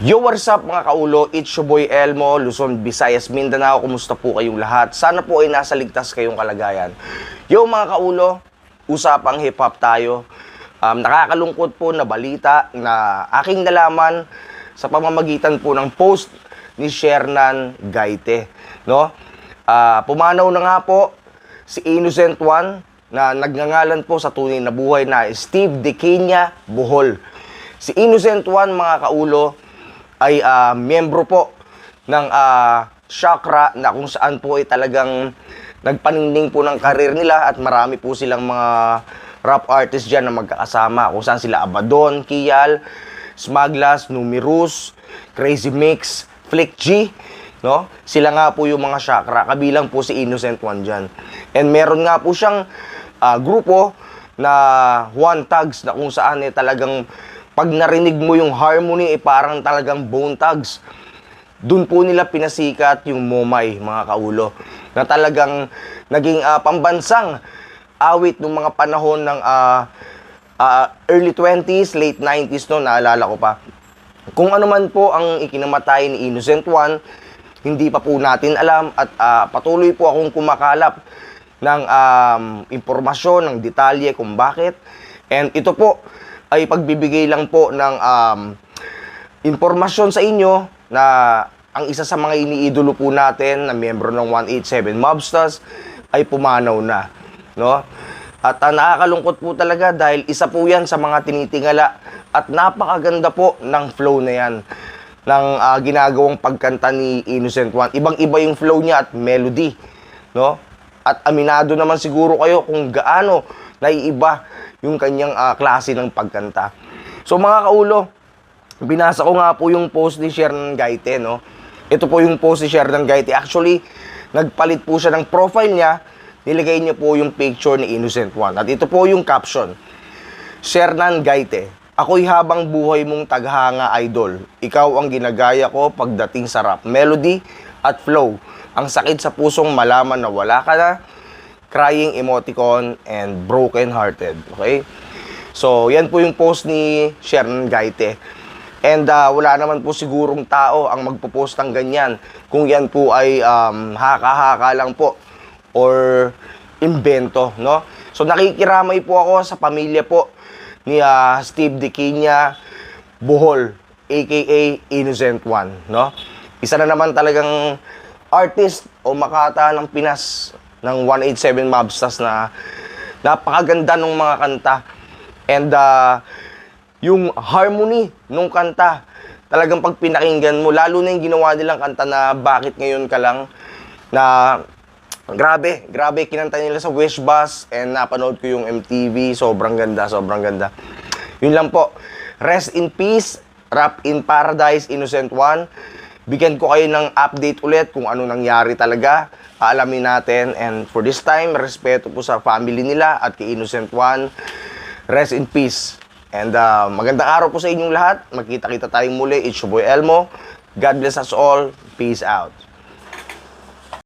Yo, what's up mga kaulo? It's your boy Elmo, Luzon, Visayas, Mindanao. Kumusta po kayong lahat? Sana po ay nasa ligtas kayong kalagayan. Yo mga kaulo, usapang hip-hop tayo. Um, nakakalungkot po na balita na aking nalaman sa pamamagitan po ng post ni Shernan Gaite. No? Ah, pumanaw na nga po si Innocent One na nagngangalan po sa tunay na buhay na Steve Dequeña Bohol. Si Innocent One, mga kaulo, ay ah, miyembro po ng ah, chakra na kung saan po ay talagang nagpaningning po ng karir nila at marami po silang mga rap artists dyan na magkakasama kung saan sila Abaddon, Kial, Smaglas, Numerus, Crazy Mix, Flick G, no? Sila nga po yung mga chakra, kabilang po si Innocent One dyan. And meron nga po siyang ah, grupo na One Tags na kung saan eh talagang pag narinig mo yung harmony eh parang talagang bone tags. Doon po nila pinasikat yung Momay, mga kaulo, na talagang naging ah, pambansang awit ng mga panahon ng ah, ah, early 20s, late 90s no, naalala ko pa. Kung ano man po ang ikinamatay ni Innocent One, hindi pa po natin alam at ah, patuloy po akong kumakalap ng um, impormasyon, ng detalye kung bakit. And ito po ay pagbibigay lang po ng um, impormasyon sa inyo na ang isa sa mga iniidolo po natin na miyembro ng 187 Mobsters ay pumanaw na. No? At ah, nakakalungkot po talaga dahil isa po yan sa mga tinitingala at napakaganda po ng flow na yan ng ah, ginagawang pagkanta ni Innocent One. Ibang-iba yung flow niya at melody. No? At aminado naman siguro kayo kung gaano naiiba yung kanyang ah, klase ng pagkanta. So mga kaulo, binasa ko nga po yung post ni Shernan Gaite, no? Ito po yung post ni Shernan Gaite. Actually, nagpalit po siya ng profile niya, nilagay niya po yung picture ni Innocent One. At ito po yung caption. Shernan Gaite, ako'y habang buhay mong taghanga idol. Ikaw ang ginagaya ko pagdating sa rap, melody at flow. Ang sakit sa pusong malaman na wala ka na, crying emoticon and broken hearted. Okay? So, yan po yung post ni Shernan Gaite. And ah, wala naman po sigurong tao ang magpo-post ng ganyan kung yan po ay um, haka-haka lang po or imbento, no? So nakikiramay po ako sa pamilya po ni ah, Steve Dequeña Bohol, aka Innocent One, no? Isa na naman talagang artist o makata ng Pinas ng 187 Mobsters na napakaganda ng mga kanta. And ah, yung harmony nung kanta, talagang pag pinakinggan mo, lalo na yung ginawa nilang kanta na bakit ngayon ka lang, na grabe, grabe, kinanta nila sa Wish Bus and napanood ko yung MTV, sobrang ganda, sobrang ganda. Yun lang po. Rest in peace, Rap in Paradise, Innocent One. Bigyan ko kayo ng update ulit kung ano nangyari talaga. Paalamin natin. And for this time, respeto po sa family nila at kay Innocent One. Rest in peace. And uh, magandang araw po sa inyong lahat. Magkita-kita tayong muli. It's your boy Elmo. God bless us all. Peace out.